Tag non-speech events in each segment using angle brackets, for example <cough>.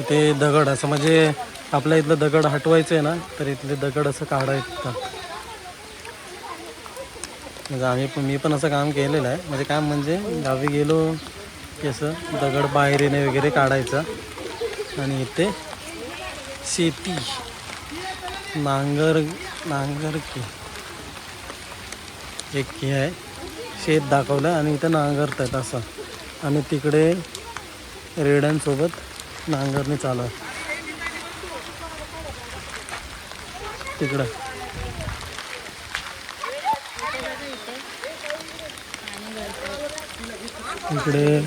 इथे दगड असं म्हणजे आपल्या इथलं दगड हटवायचं आहे ना तर इथले दगड असं काढायचं म्हणजे आम्ही पण मी पण असं काम केलेलं आहे. म्हणजे काम म्हणजे गावी गेलो की असं दगड बाहेरीने वगैरे काढायचा. आणि इथे शेती. नांगर नांगर की. एक की आहे. शेत दाखवलं आणि इथं नांगरतात असं. आणि तिकडे रेड्यांसोबत नांगरणी चालू आहे. तिकडं. इकडे.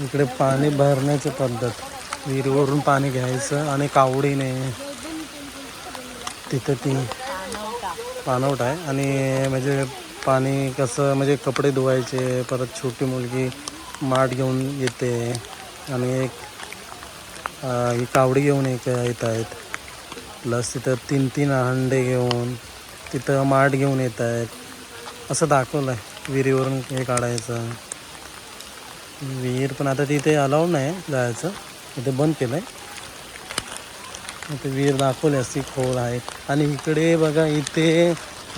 इकडे पाणी भरण्याची पद्धत. विहिरीवरून पाणी घ्यायचं आणि कावडीने. तिथं ती पाणवट आहे. आणि म्हणजे पाणी कसं म्हणजे कपडे धुवायचे परत छोटी मुलगी माठ घेऊन येते. आणि एक ही कावडी घेऊन एक येत आहेत. प्लस तिथं तीन तीन हंडे घेऊन तिथं माठ घेऊन येत आहेत. असं दाखवलं आहे विहिरीवरून हे काढायचं. विहीर पण आता तिथे अलाउड नाही जायचं. इथे बंद केलं आहे इथे विहीर दाखवली असती खोल आहे आणि इकडे बघा इथे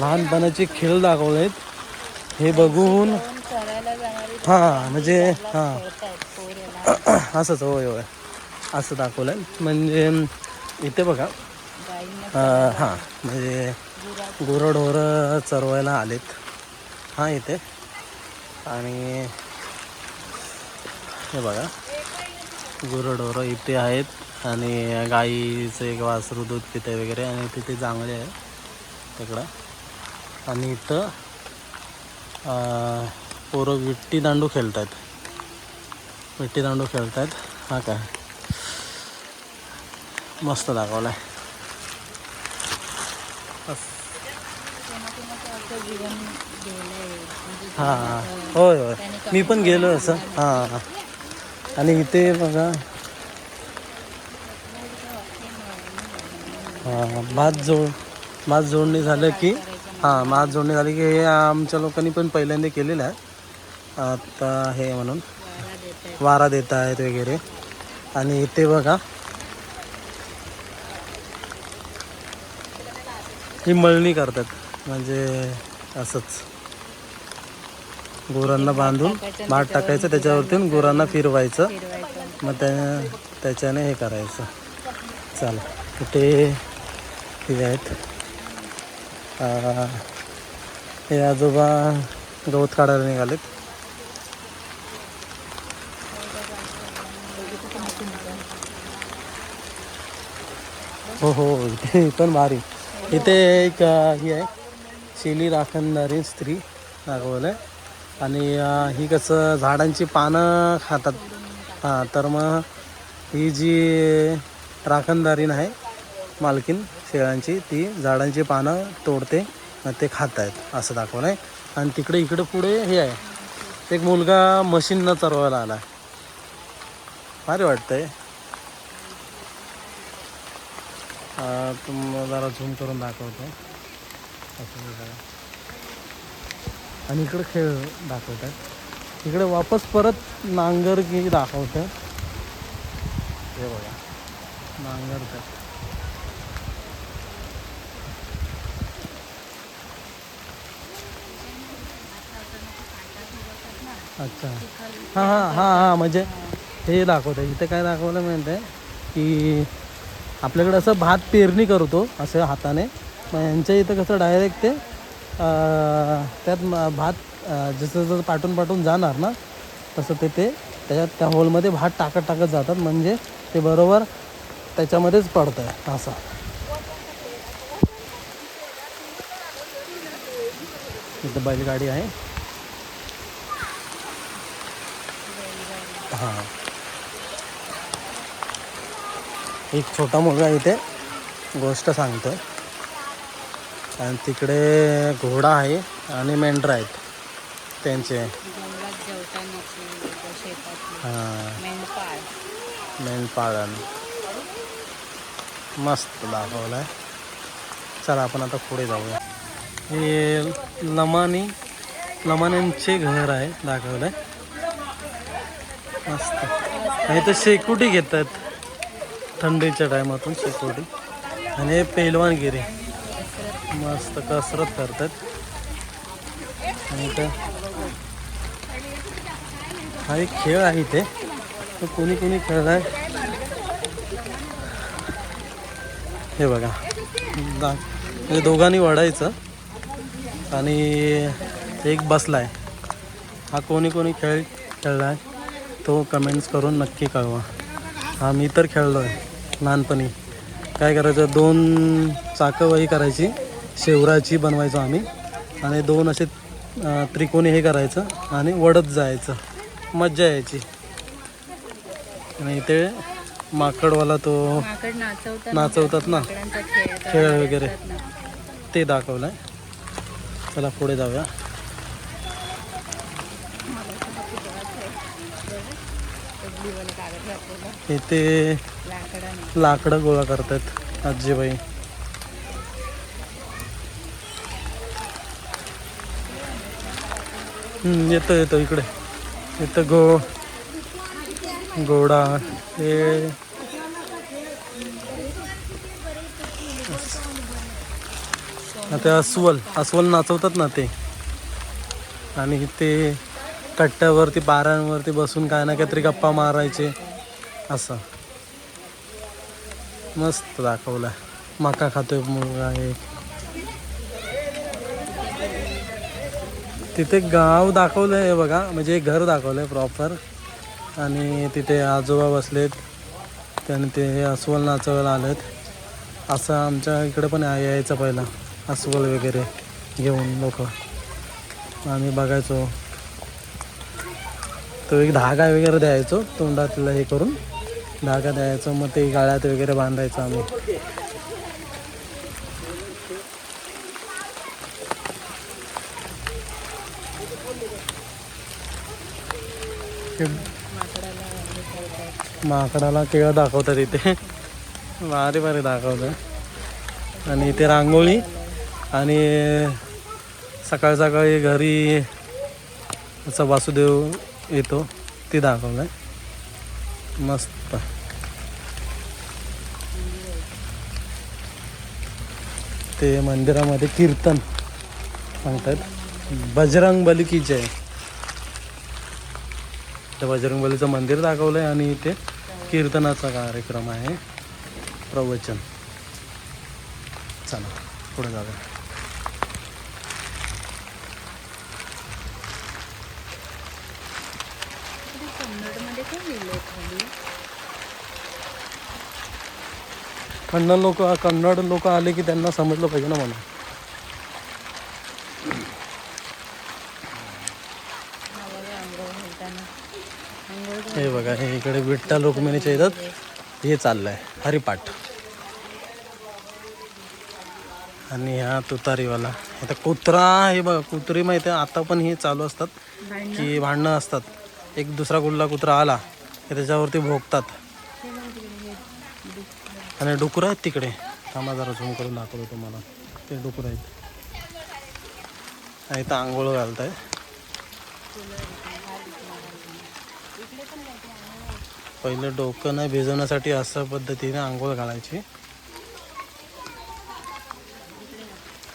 लहानपणाचे खेळ दाखवले आहेत हे बघून हां म्हणजे हां. असंच होय होय. असं दाखवलं आहे म्हणजे इथे बघा. हां म्हणजे गुरंढोरं चरवायला आलेत. हां इथे. आणि हे बघा. गुरंढोरं इथे आहेत. आणि गाईचं एक वासरू दूध पिते वगैरे आणि तिथे चांगले आहे तिकडं. आणि इथं पोरं विट्टी दांडू खेळत आहेत विट्टी दांडू खेळत आहेत हा काय? मस्त दाखवला आहे असं. हां होय होय. मी पण गेलो असं. हां. आणि इथे बघा भात जोड भात जोडणी झालं की हां भात जोडणी झाली की हे आमच्या लोकांनी पण पहिल्यांदा केलेलं आहे. आता हे म्हणून वारा देत आहेत वगैरे. आणि इथे बघा ही मळणी करतात. म्हणजे असंच. गुरांना बांधून भात टाकायचं त्याच्यावरती गुरांना फिरवायचं. मग त्या त्याच्याने हे करायचं. चला ते हे आहेत. हे आजोबा गवत काढायला निघालेत. हो हो इथे पण भारी. इथे एक ही आहे. शेली राखणदारी स्त्री दाखवलं आणि ही कसं झाडांची पानं खातात. हां तर मग ही जी राखणदारीण आहे मालकीन शेळ्यांची ती झाडांची पानं तोडते आणि ते खात आहेत असं दाखवलं आहे. आणि तिकडे इकडे पुढे हे आहे. एक मुलगा मशीननं चरवायला आला भारी वाटतंय. अं, तुम्हाला जरा झूम करून दाखवतो. असं आणि इकडे खेळ दाखवतात. इकडे वापस परत नांगर की दाखवतं हे बघा. नांगरतात. अच्छा. हां हां हां हां म्हणजे हे दाखवतं इथं काय दाखवलं आहे की आपल्याकडे असं भात पेरणी करतो असं हाताने. मग यांच्या इथं कसं डायरेक्ट ते त्यात भात जसं जसं पाठून पाठून जाणार ना तसं ते ते त्याच्यात त्या होलमध्ये भात टाकत टाकत जातात. म्हणजे ते बरोबर त्याच्यामध्येच पडतं आहे असं. इथं बैलगाडी आहे. हां. एक छोटा मुलगा इथे गोष्ट सांगतो आणि तिकडे घोडा आहे आणि मेंढरं आहेत. त्यांचे. हां. मेंढपाळ. मेंढपाळन मस्त दाखवलं आहे चला आपण आता पुढे जाऊया. हे लमानी लमान्यांचे घर आहे दाखवलंय. मस्त. आणि इथं शेकोटी घेतात. थंडीच्या टायमातून शेकोटी. आणि पेलवानगिरी मस्त कसरत करतात. आणि तर हा एक खेळ आहे इथे. तो कोणी कोणी खेळलाय. हे बघा. म्हणजे दोघांनी वाढायचं. आणि एक बसलाय. हा कोणी कोणी खेळ खेळलाय. तो कमेंट्स करून नक्की कळवा. हा मी तर खेळलो आहे लहानपणी. काय करायचं दोन चाकं वही करायची. शेवराची बनवायचो आम्ही. आणि दोन असे त्रिकोणी हे करायचं आणि वडत जायचं. मज्जा यायची. आणि इथे माकडवाला तो नाचवतात ना खेळ वगैरे. ते दाखवलं आहे चला पुढे जाऊया. इथे लाकडं गोळा करतात आजीबाई. येतो येतो इकडे. इथं गो गोडा हे. ते अस्वल अस्वल नाचवतात ना ते. आणि ते कट्ट्यावरती पारांवरती बसून काय ना काहीतरी गप्पा मारायचे. असं. मस्त दाखवला मका खातोय मुलगा एक. तिथे गाव दाखवलंय बघा. म्हणजे एक घर दाखवलंय प्रॉपर आणि तिथे आजोबा बसलेत. त्याने ते अस्वल नाचवायला आलेत. असं आमच्या इकडे पण यायचं पहिला. अस्वल वगैरे घेऊन लोक. आम्ही बघायचो. तो एक धागा वगैरे द्यायचो तोंडातला हे करून. धागा द्यायचो मग ते गाळ्यात वगैरे बांधायचं आम्ही. माकडाला केळं दाखवतात इथे. भारी भारी दाखवतात आणि इथे रांगोळी आणि सकाळ सकाळी घरी असा वासुदेव येतो ते दाखवलं मस्त. ते मंदिरामध्ये कीर्तन सांगतात बजरंग बली की जय त्या बजरंग बलीचं मंदिर दाखवलंय आणि इथे कीर्तनाचा कार्यक्रम आहे. प्रवचन. चला पुढे जाऊया कन्नडमध्ये काय लिहिलंय खाली कन्नड लोक कन्नड लोक आले की त्यांना समजलं पाहिजे ना मला. हा बघा हे इकडे विठ्ठल रुक्मिणीच्या येतात हे चाललंय हरिपाठ. आणि हा तुतारीवाला आता कुत्रा हे बघा कुत्री माहिती आहे आता पण हे चालू असतात की भांडणं असतात. एक दुसरा कुठला कुत्रा आला की त्याच्यावरती भोगतात. आणि डुकरं आहेत तिकडे. थांबा जरा झूम करून दाखवतो तुम्हाला. ते डुकरं आहेत. आणि इथं आंघोळ घालत आहे पहिलं डोकं नाही भिजवण्यासाठी अशा पद्धतीने आंघोळ घालायची.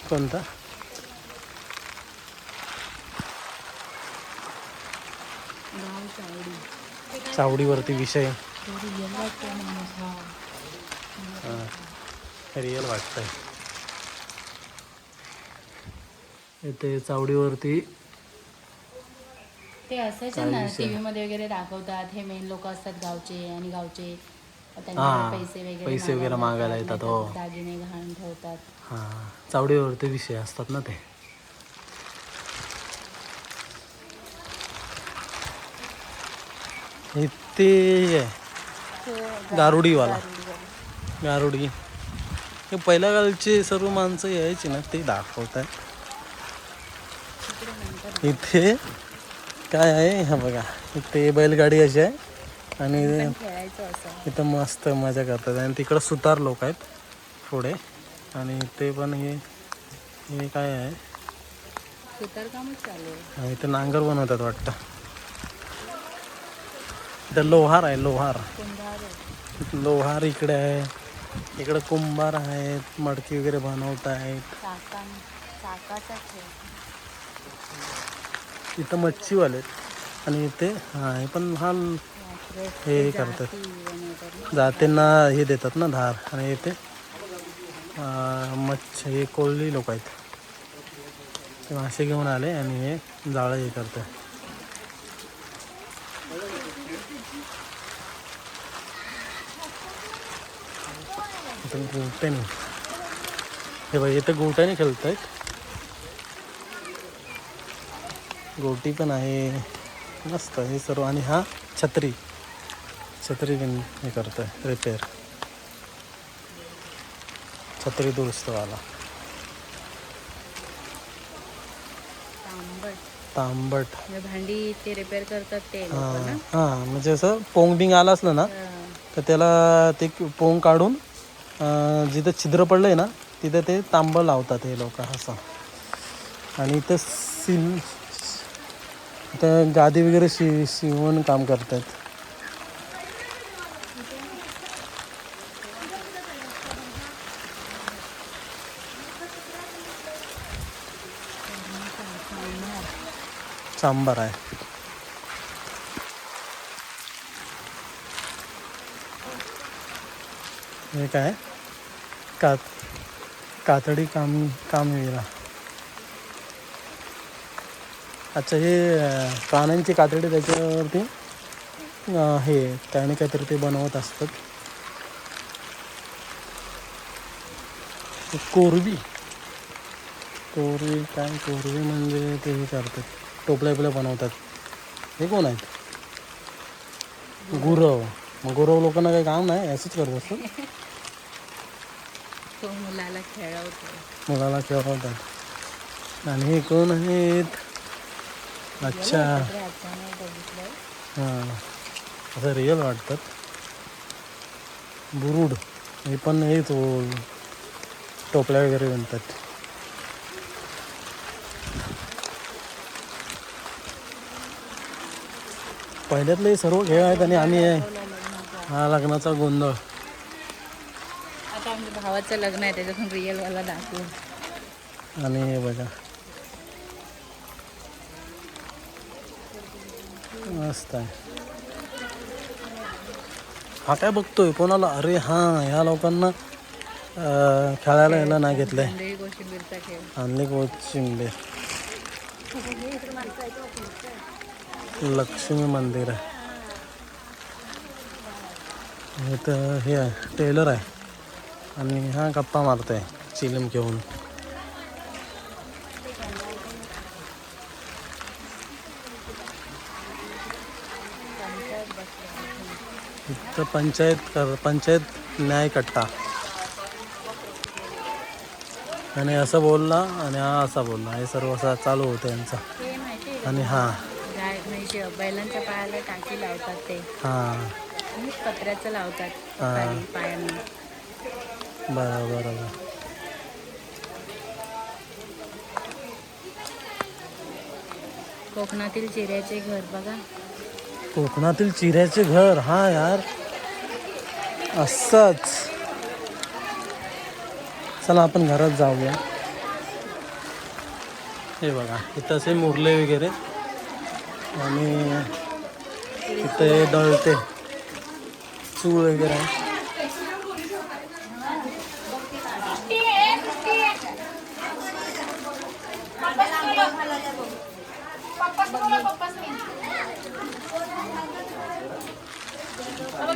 कोणता? चावडीवरती विषय. हा. रिअल वाटतंय. इथे चावडीवरती ते असायचे ना? टीव्ही मध्ये वगैरे दाखवतात हे मेन लोक असतात गावचे आणि गावचे. त्यांना पैसे वगैरे पैसे वगैरे मागायला येतात, हो. दागिने घालून ठेवतात. हां चावडीवरती विषय असतात ना ते. इथे आहे, गारुडीवाला गारुडी. हे पहिल्या कालचे सर्व माणसं यायची ना ते दाखवत आहे इथे काय आहे हा बघा. इथे बैलगाडी अशी आहे. आणि इथं मस्त मजा करतात. आणि तिकडं सुतार लोक आहेत पुढे. आणि ते पण हे हे काय आहे? आणि इथे नांगर बनवतात वाटतं. इथं लोहार आहे लोहार. लोहार इकडे आहे. इकडे कुंभार आहेत मडकी वगैरे बनवत आहेत चाकान चाकाचा खेळ इथं मच्छीवाले आहेत. आणि इथे हा हे पण हा बापरे. हे करतात. जातींना हे देतात ना धार आणि इथे अं, मच्छ हे कोळी लोक आहेत ते मासे घेऊन आले आणि हे जाळं हे करतात इथं गोट्याने हे बघ इथं गोट्याने खेळत आहेत गोटी पण आहे. मस्त हे सर्व. आणि हा छत्री. छत्री पण हे करतोय रिपेअर छत्री दुरुस्तवाला तांबट. तांबट. भांडी ते रिपेअर करतात ते हां म्हणजे असं पोंग बिंग आलं असलं ना. तर त्याला ते पोंग काढून जिथं छिद्र पडलं आहे ना तिथं ते तांबं लावतात हे लोक असं. आणि इथं सिल इथं गादी वगैरे शि शिवून काम करतात. सांबार आहे. हे काय? कात कातडी काम काम कामविरा अच्छा हे कानांची कातडी त्याच्यावरती हे त्याने काहीतरी ते बनवत असतात. कोरवी. कोरवी काय? कोरवी म्हणजे ते हे करतात. टोपल्या बिपल्या बनवतात. हे कोण आहेत? गुरव. मग गुरव लोकांना काही काम नाही असंच करत असतं तो मुलाला खेळवतो मुलाला खेळवतात आणि हे कोण आहेत? अच्छा. हां. असं रिअल वाटतात बुरुड. हे पण हेच टोपल्या वगैरे बनतात पहिल्यातले हे सर्व खेळ आहेत आणि आम्ही आहे हा लग्नाचा गोंधळ. आता आमच्या भावाचं लग्न आहे त्याच्यातून रिअल वाला दाखवू आणि हे बघा. मस्त आहे. हा काय बघतोय कोणाला? अरे हा ह्या लोकांना खेळायला यायला नाही घेतलंय. आणली कोचिंबे लक्ष्मी मंदिर आहे. हे तर हे आहे. टेलर आहे. आणि हा गप्पा मारतोय चिलीम घेऊन. इथं पंचायत कर पंचायत न्याय कट्टा. आणि असं बोलला आणि हा असा बोलला. हे सर्व असं चालू होतं यांचं आणि हा. म्हणजे बैलांच्या पायाला टाकी लावतात ते. हा. पत्र्याचं लावतात हा. पायांना बरं बरोबर. कोकणातील चिऱ्याचे घर बघा. कोकणातील चिऱ्याचे घर? हा यार. असंच. चला आपण घरात जाऊया. हे बघा इथं असे मुरले वगैरे. आणि इथं हे दळते. चूळ वगैरे आहे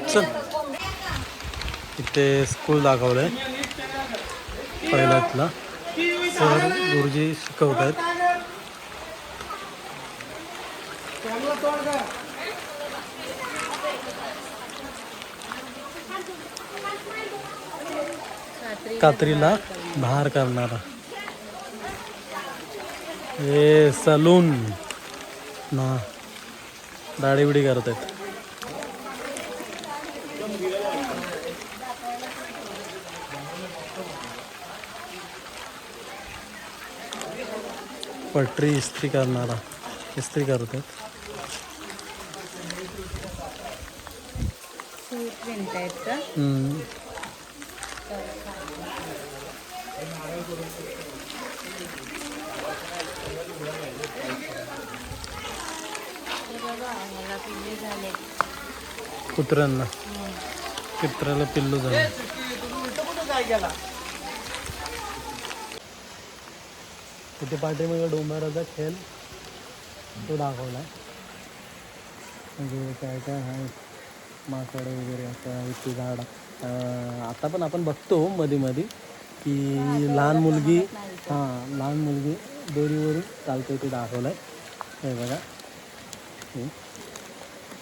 चल ते स्कूल दाखवलंय. पहिल्यातला. सर गुरुजी शिकवत आहेत कात्रीला भार करणारा. हे सलून. ना दाढीबिडी करत आहेत पटरी इस्त्री करणारा. इस्त्री करतात. सूट विणतायत का? हम्म. हे बघा मला पिल्ले झाले. कुत्र्यांना कुत्र्याला पिल्लू झालं तिथे पाठीमागे डोंगराचा खेळ तो दाखवला म्हणजे काय काय आहे? माकड वगैरे असं इथे झाड. आता पण आपण बघतो मध्ये मध्ये की लहान मुलगी हां लहान मुलगी दोरीवरून चालते ते दाखवलं आहे हे बघा.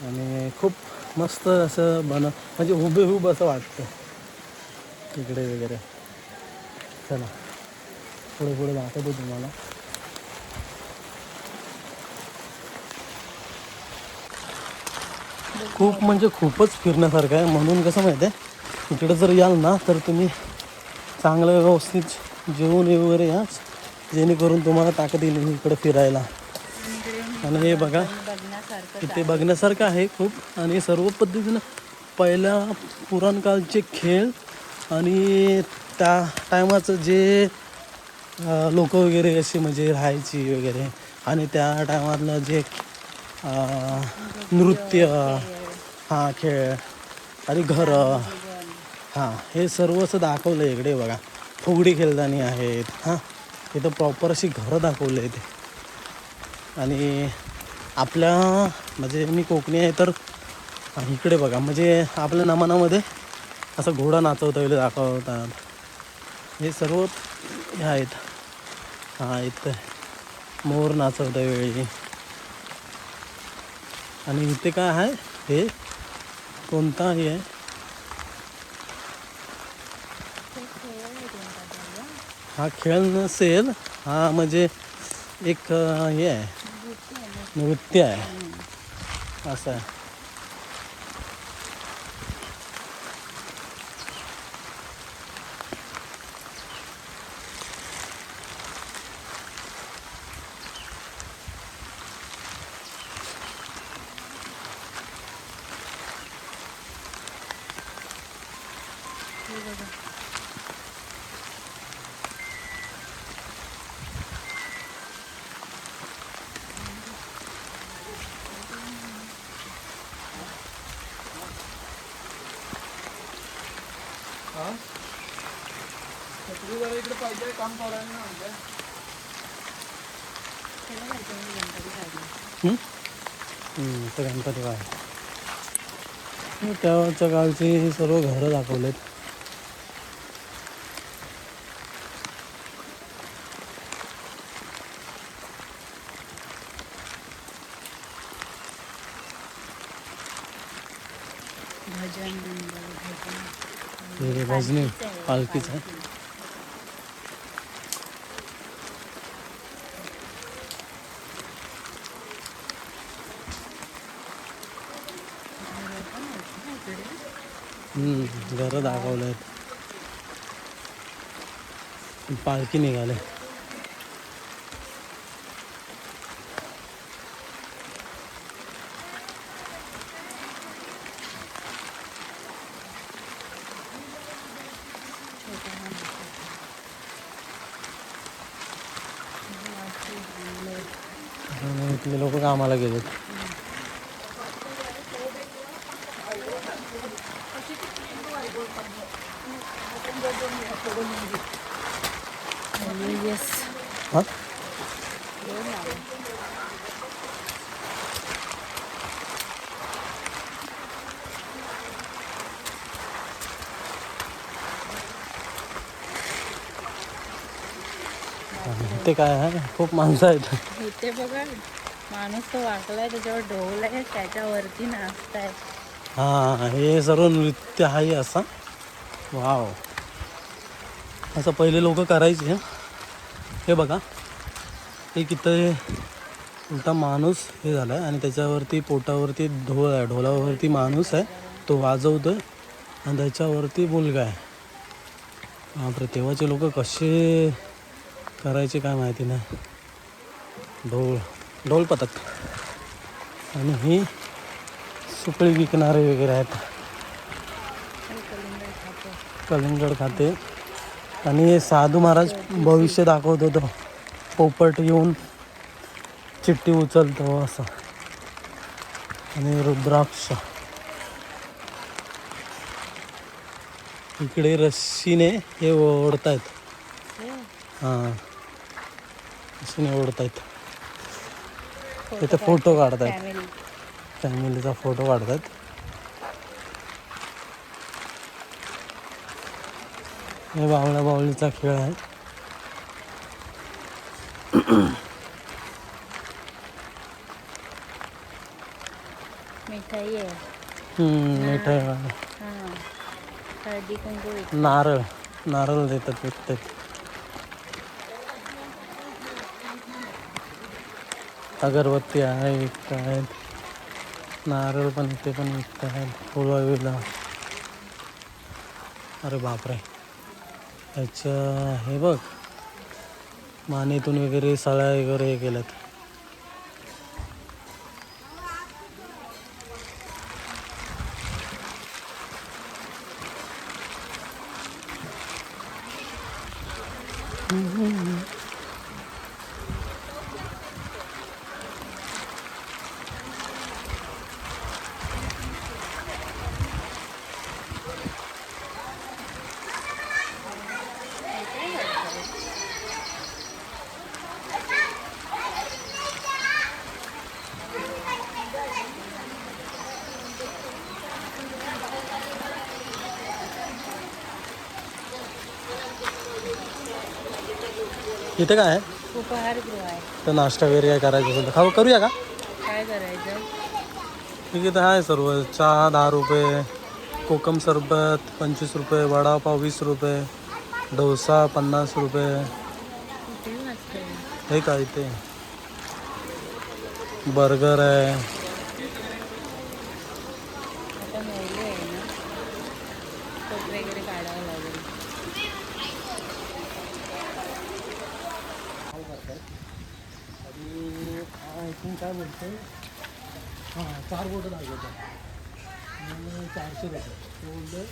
आणि खूप मस्त असं बन म्हणजे हुबेहूब असं वाटतं. इकडे वगैरे. चला. पुढे पुढे दाखवतो तुम्हाला. खूप म्हणजे खूपच फिरण्यासारखं आहे. म्हणून कसं माहिती आहे इकडे जर याल ना तर तुम्ही चांगलं व्यवस्थित जेवून वगैरे या जेणेकरून तुम्हाला ताकद येईल इकडे फिरायला. आणि हे बघा इथे बघण्यासारखं आहे खूप. आणि सर्व पद्धतीनं पहिल्या पुराणकाळचे खेळ आणि त्या टायमाचं जे लोक वगैरे अशी म्हणजे राहायची वगैरे. आणि त्या टायमातलं जे नृत्य हां खेळ आणि घरं हां हे सर्व असं दाखवलं आहे इकडे बघा. फुगडी खेळदानी आहेत हां. इथं प्रॉपर अशी घरं दाखवली आहेत. आणि आपल्या म्हणजे मी कोकणी आहे तर इकडे बघा म्हणजे आपल्या नमनामध्ये असं घोडा नाचवता वेळी दाखवतात. हे सर्व हे आहेत. हा इथं मोर नाचवता वेळी आणि इथे काय आहे? हे कोणता हे आहे? हा खेळ नसेल. हा म्हणजे एक हे आहे. नृत्य आहे. असं आहे हं? हं, तर बाय त्याच्या काळची सर्व घरं दाखवलेत. भजन मंडळ भजन हे भजनी पालखीच. आहे घरं दाखवलं आहेत पालखी निघाले. इथले लोक कामाला गेलेत. येस हाँ। ते काय आहे खूप माणसं आहेत इथे बघा माणूस तो वाकलाय त्याच्यावर ढोल आहे त्याच्यावरती नाचताय हाँ। हे सर्व नृत्य आहे असा वाव असं पहिले लोक करायचे हे. बघा. एक इथं उलटा माणूस हे झाला आहे आणि त्याच्यावरती पोटावरती ढोल आहे ढोलावरती माणूस आहे. तो वाजवतो आहे आणि त्याच्यावरती मुलगा आहे. बापरे तेव्हाचे लोक कसे करायचे काय माहिती नाही. ढोल ढोल पथक. आणि ही सुकळी विकणारे वगैरे आहेत. कलिंगड खाते. आणि साधू महाराज भविष्य दाखवत होतो. पोपट येऊन चिठ्ठी उचलतो असं. आणि रुद्राक्ष. इकडे रस्सीने हे ओढतायत. हां. रस्सीने ओढतायत. इथे फोटो काढतायत. फॅमिली फॅमिलीचा फोटो काढतात हे बावळ्या बावळीचा खेळ आहे मिठाई मिठाई. हां हळदी कुंकू नारळ नारळ देतात विकतात अगरबत्ती आहे विकतायत नारळ पण ते पण विकतायत फुलं बिलं अरे बापरे ह्याचं हे बघ. मानेतून वगैरे सळ्या वगैरे हे केल्यात. इथे काय आहे? उपहारगृह आहे. तर नाश्ता वगैरे काय करायचं असेल तर खाऊ करूया का? काय करायचं? ठीक आहे तर आहे सर्व. चहा दहा रुपये. कोकम सरबत पंचवीस रुपये. वडापाव वीस रुपये. डोसा पन्नास रुपये. हे काय ते बर्गर आहे. मग चारशे रुपये. तो बोलतो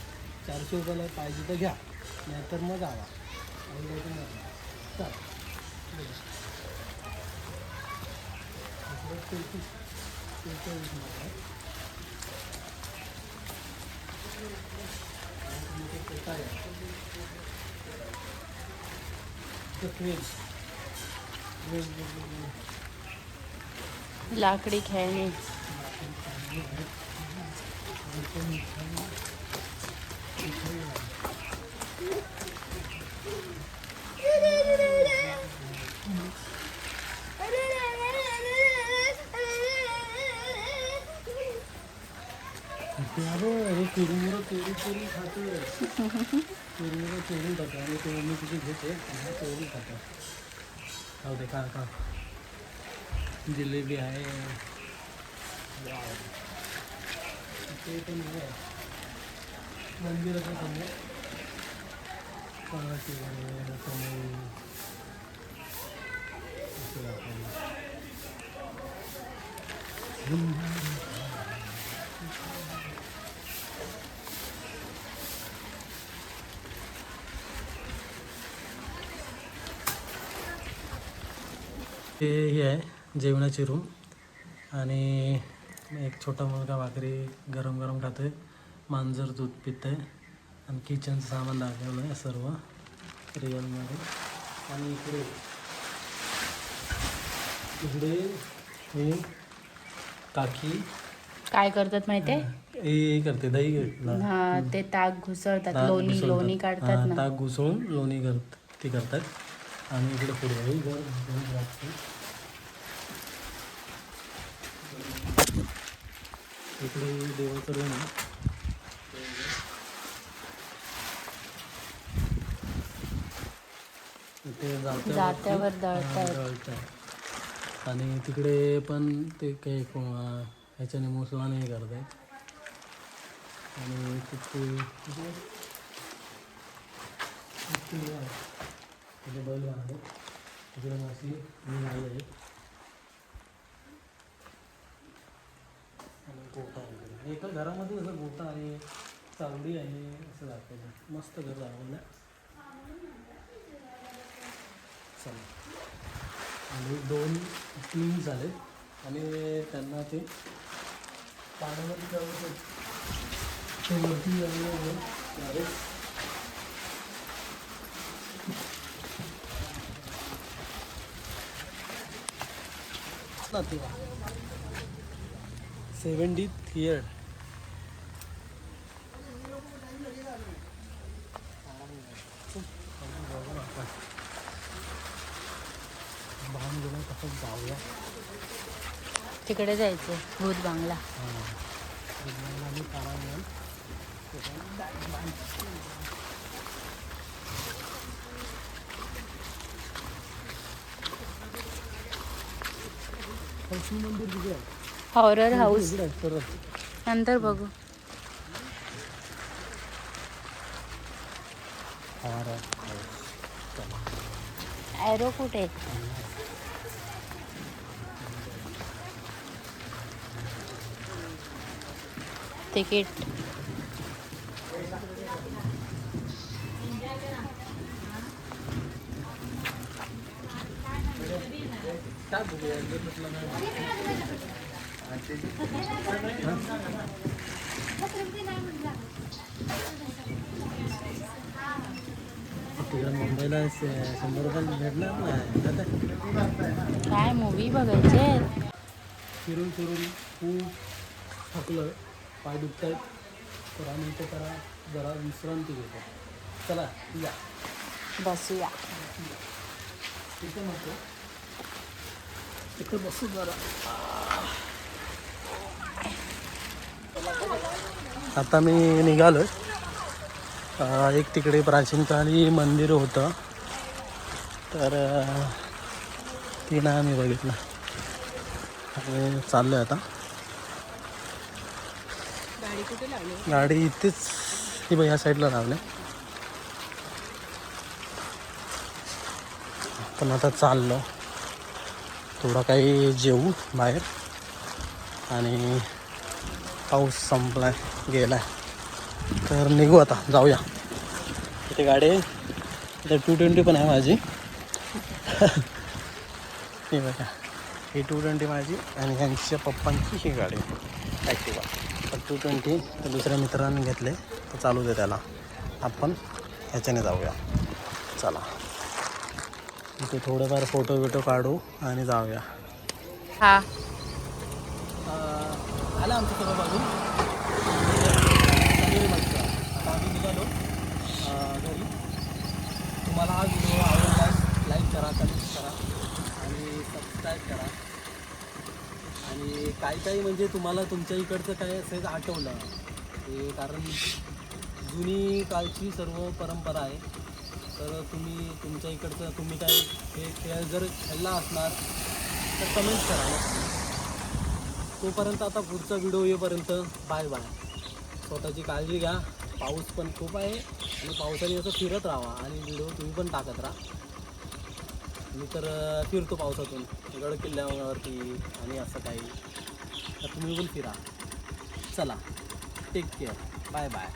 चारशे रुपयाला पाहिजे तर घ्या नाहीतर मग जावा. आणि नाही <laughs> तर मग जा. चल इकडे तेहतीस- तेहतीस मार्क आहे. आणि इथे पेटा आहे. इथे फ्रेम. फ्रेम वेगवेगळे. लाकडी खेळणी अरे हे कुरमुरं चोरी चोरी खातो कुरमुरं चोरून खातो आणि ते मी तिथे घेते आणि हा चोरून खातो खाऊ दे खा खा जिलेबी आहे पण आहे. मंदिराचं समोर समोर हे आहे जेवणाची रूम आणि एक छोटा मुलगा भाकरी गरम गरम खातोय मांजर दूध पित आहे आणि किचनचं सामान दाखवलं आहे सर्व रिअलमध्ये आणि इकडे इकडे हे काकी. काय करतात माहितीये? हे करते दही हा ते ताक घुसळतात ताक लोणी घुसळतात. लोणी काढतात हा, ना. ताक घुसळून लोणी करत ते करतात. आणि इकडे पुढे हे घर घर लागते. इकडे देवाचं रूम आहे इथे जात्यावर. आणि तिकडे पण ते काही को- अं, ह्याच्याने मुसलाने हे करतात आणि तिथे बैल आहे तिकडे मासे मी आहे एका घरामध्ये असं गोटा आहे चावडी आहे असं दाखवलं मस्त घर दाखवलं चला. आणि दोन तीन झाले आणि त्यांना ते पाण्यामध्ये जाऊ ते वरती जाऊन ना ते. सेवन्टी जाऊया तिकडे जायचं भूत बांगला मंदिर तिकडे आहे. हॉरर हाऊस इकडे आहे, परत नंतर बघू. हार आहे. ॲरो कुठे आहे? तिकीट मुंबईला शंभर रुपये भेटणार. काय मूवी बघायचे फिरून फिरून खूप थकलं पाय दुखत आहेत तर आम्ही ते करा जरा विश्रांती घेतो. चला या. बसूया. तिथे नको. तिथे बसू जरा. आता मी निघालो एक तिकडे प्राचीनकाली मंदिर होतं. तर ती नाही मी बघितलं. आणि चाललो आता. गाडी गाडी इथेच ही बघ ह्या साईडला लावले. पण आता चाललो. थोडा काही जेवू बाहेर. आणि पाऊस संपलाय गेलाय. तर निघू आता जाऊया. इथे गाडी आहे. इथे टू ट्वेंटी पण आहे माझी. हे बघा ही टू ट्वेंटी माझी आणि यांच्या पप्पांची ही गाडी ॲक्टिवा तर टू ट्वेंटी तर दुसऱ्या मित्रांनी घेतले तर चालू दे त्याला. आपण ह्याच्याने जाऊया. चला. इथे थोडेफार फोटो बिटो काढू आणि जाऊया. हा. आलं आमचं सगळं बाजू आता आम्ही निघालो घरी. तुम्हाला हा व्हिडिओ आवडला लाईक करा कमेंट करा आणि सबस्क्राईब करा. आणि काही काही म्हणजे तुम्हाला तुमच्या इकडचं काय असेल आठवलं ते कारण जुनी काळची सर्व परंपरा आहे. तर तुम्ही तुमच्या इकडचं तुम्ही काय हे खेळ जर खेळला असणार तर कमेंट करा. तोपर्यंत आता पुढचा व्हिडिओ येईपर्यंत बाय बाय स्वतःची काळजी घ्या. पाऊस पण खूप आहे आणि पावसाने असं फिरत राहा आणि व्हिडिओ तुम्ही पण टाकत राहा. मी तर फिरतो पावसातून. गड किल्ल्यावरती आणि असं काही. तर तुम्ही पण फिरा. चला. Take care bye bye